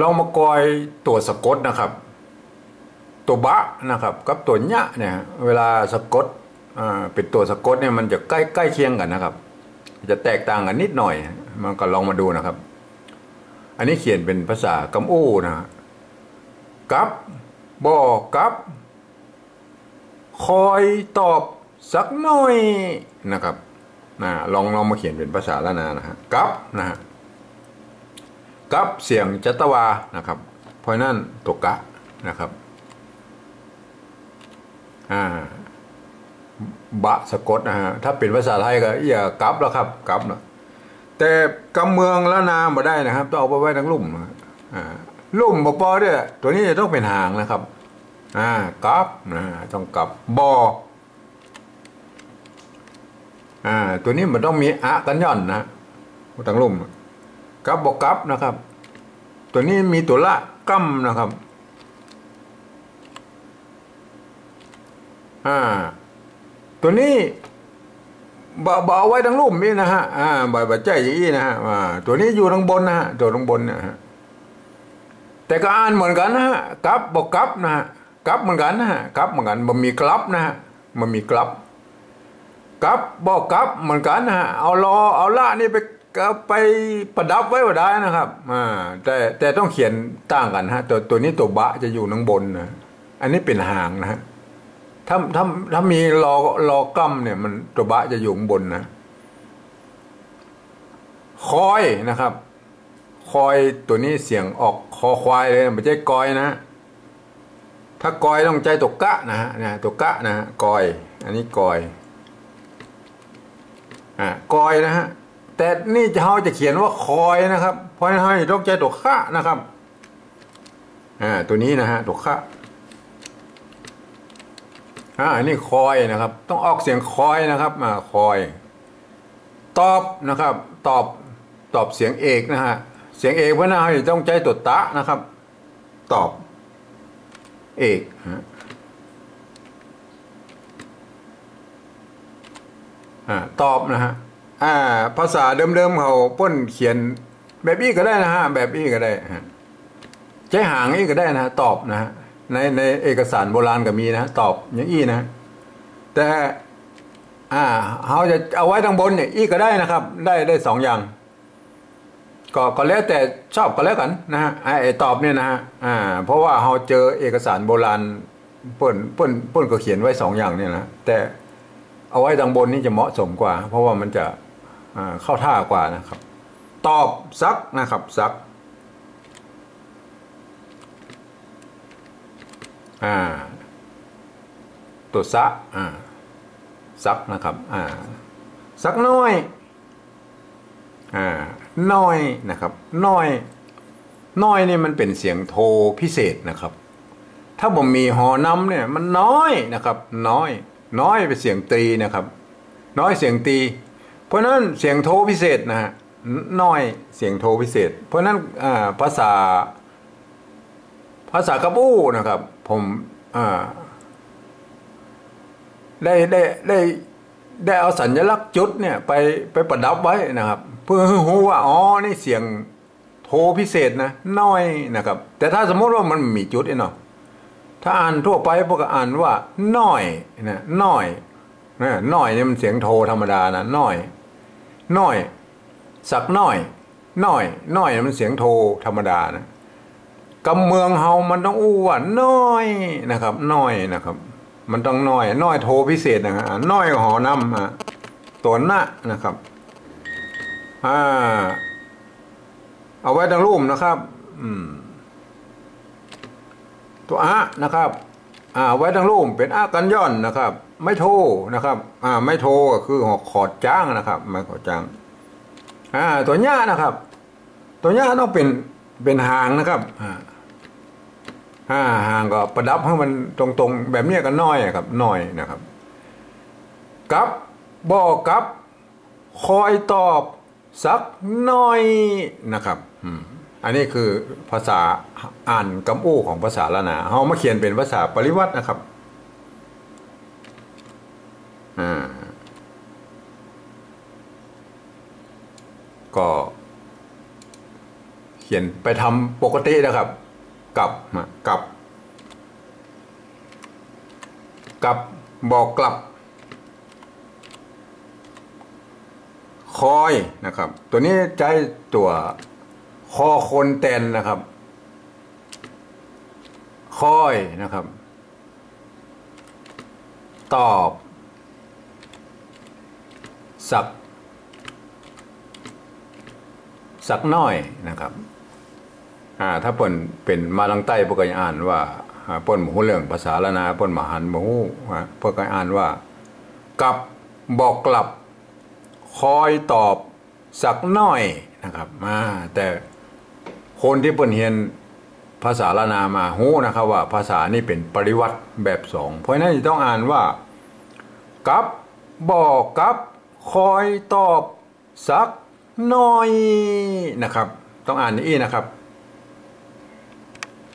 ลองมากอยตัวสะกดนะครับ ตัวบะนะครับกับตัวญะเนี่ยเวลาสะกดเป็นตัวสะกดเนี่ยมันจะใกล้ใกล้เคียงกันนะครับ จะแตกต่างกันนิดหน่อย มันก็ลองมาดูนะครับ อันนี้เขียนเป็นภาษากำอู้นะกับบอกกับ คอยตอบสักหน่อยนะครับนะลองลองมาเขียนเป็นภาษาละนานะฮะกับนะฮะ กับเสียงจัตวานะครับ เพราะนั่นตกกะนะครับอ่าบะสะกดนะฮะถ้าเป็นภาษาไทยก็อย่ากับแล้วครับกับนะแต่กำเมืองละนาบ่ได้นะครับต้องเอาไปไว้ทั้งลุ่มนะอ่าลุ่มบ่พอเนี่ยตัวนี้จะต้องเป็นหางนะครับอ่ากับนะต้องกับบออ่าตัวนี้มันต้องมีอะกันย่อนนะตั้งลุ่ม กับบอกกับนะครับ ตัวนี้มีตัวละกัมนะครับอ่าตัวนี้บาบาไว้ทั้งลุ่มนี่นะฮะอ่าบาบาใจอย่างนี้นะฮะอ่าตัวนี้อยู่ทางบนนะฮะตัวทางบนนะฮะแต่ก็อ่านเหมือนกันนะฮะกับบอกกับนะฮะกับเหมือนกันนะฮะกับเหมือนกันมันมีกลับนะฮะมันมีกลับกับบอกกับเหมือนกันนะฮะเอารอเอาละนี่ไป ก็ไปประดับไว้ว่าได้นะครับอ่าแต่แต่ต้องเขียนต่างกันฮะตัวตัวนี้ตัวบะจะอยู่ข้างบนนะอันนี้เป็นหางนะฮะถ้าถ้าถ้ามีรอรอกัมเนี่ย มันตัวบะจะอยู่ข้างบนนะคอยนะครับ คอยตัวนี้เสียงออกคอควายเลยไม่ใช่กอยนะถ้ากอยต้องใจตัวกะนะฮะนะตัวกะนะฮะกอย อันนี้กอยอ่ากอยนะฮะ แต่นี่จะเขาจะเขียนว่าคอยนะครับเพราะฉะนั้นต้องใจตัวขะนะครับอ่าตัวนี้นะฮะตัวขะอ่าอันนี้คอยนะครับ ต้องออกเสียงคอยนะครับมาคอย ตอบนะครับ ตอบตอบเสียงเอกนะฮะเสียงเอกเพราะนั้นต้องใจตัวตะนะครับ ตอบ เอกฮะอ่าตอบนะฮะ อ่า ภาษาเดิมๆเขาป้นเขียน แบบอี้ก็ได้นะฮะ แบบอี้ก็ได้ฮะใช้หางอี้ก็ได้นะตอบนะฮะในในเอกสารโบราณก็มีนะตอบอย่างอี้นะ แต่อ่าเขาจะเอาไว้ทางบนเนี่ยอี้ก็ได้นะครับ ได้ได้สองอย่าง ก็ก็แล้วแต่ชอบก็แล้วกันนะฮะไอ้ตอบเนี่ยนะฮะอ่า เพราะว่าเราเจอเอกสารโบราณเปิ้นเปิ้นเปิ้นก็เขียนไว้สองอย่างเนี่ยนะแต่เอาไว้ทางบนนี่จะเหมาะสมกว่า เพราะว่ามันจะ เข้าท่ากว่านะครับ ตอบซักนะครับซักอ่าตัวซะอ่าซักนะครับอ่าซักน้อยอ่าน้อยนะครับน้อยน้อยนี่มันเป็นเสียงโทพิเศษนะครับ ถ้าผมมีหอน้ำเนี่ยมันน้อยนะครับ น้อย น้อยเป็นเสียงตีนะครับ น้อยเสียงตี ราะนั้นเสียงโทพิเศษนะฮะน้อยเสียงโทพิเศษ เพราะนั้นภาษาภาษากระบู้นะครับ ผมได้ได้ได้ได้เอาสัญลักษณ์จุดเนี่ยไปไปประดับไว้นะครับ เพื่อให้รู้ว่าอ๋อนี่เสียงโทพิเศษนะน้อยนะครับ แต่ถ้าสมมติว่ามันมีจุดเนาะถ้าอ่านทั่วไปพวกก็อ่านว่าน้อยนะน้อยนะน้อยเนี่ยมันเสียงโทธรรมดานะน้อย น้อย สักน้อย น้อย น้อยมันเสียงโทธรรมดานะกำเมืองเฮามันต้องอู้ว่าน้อยนะครับ น้อยนะครับ มันต้องน้อย น้อยโทพิเศษนะฮะน้อยหอน้ำฮะตัวหน้านะครับอ่าเอาไว้ดังรูปนะครับ อืม ตัวอะนะครับ อ่าไว้ดังรูปเป็นอะกันย่อนนะครับ ไม่โทนะครับอ่าไม่โทก็คือหอกขอดจ้างนะครับไม่ขอดจ้างอ่าตัวหญ้านะครับ ตัวหญ้าต้องเป็นเป็นหางนะครับอ่าอ่าหางก็ประดับให้มันตรงๆ แบบนี้ก็น้อยครับน้อยนะครับกับบอกกับ คอยตอบสักน้อยนะครับอั อันนี้คือภาษาอ่านกำอู้ของภาษาละนาเขามาเขียนเป็นภาษาปริวัตินะครับอ่าก็ เขียนไปทำปกตินะครับกับกับกับบอกกลับ คอยนะครับ ตัวนี้ใช้ตัว คอคนแตนนะครับคอยนะครับ ตอบ สัก สักน้อยนะครับอ่าถ้าเปิ่นเป็นมาลังใต้พวกก็อ่านว่าป่นหมูเรื่องภาษาละนาป่นมหันหมูพวกก็อ่านว่า กับบอกกลับ คอยตอบสักน้อยนะครับมาแต่ คนที่เปิ่นเรียนภาษาละนามาหูนะครับว่าภาษานี่เป็นปริวัติแบบสองเพราะนั้นต้องอ่านว่ากับบอกกับคอยตอบสักน้อยนะครับ ต้องอ่านนี้นะครับ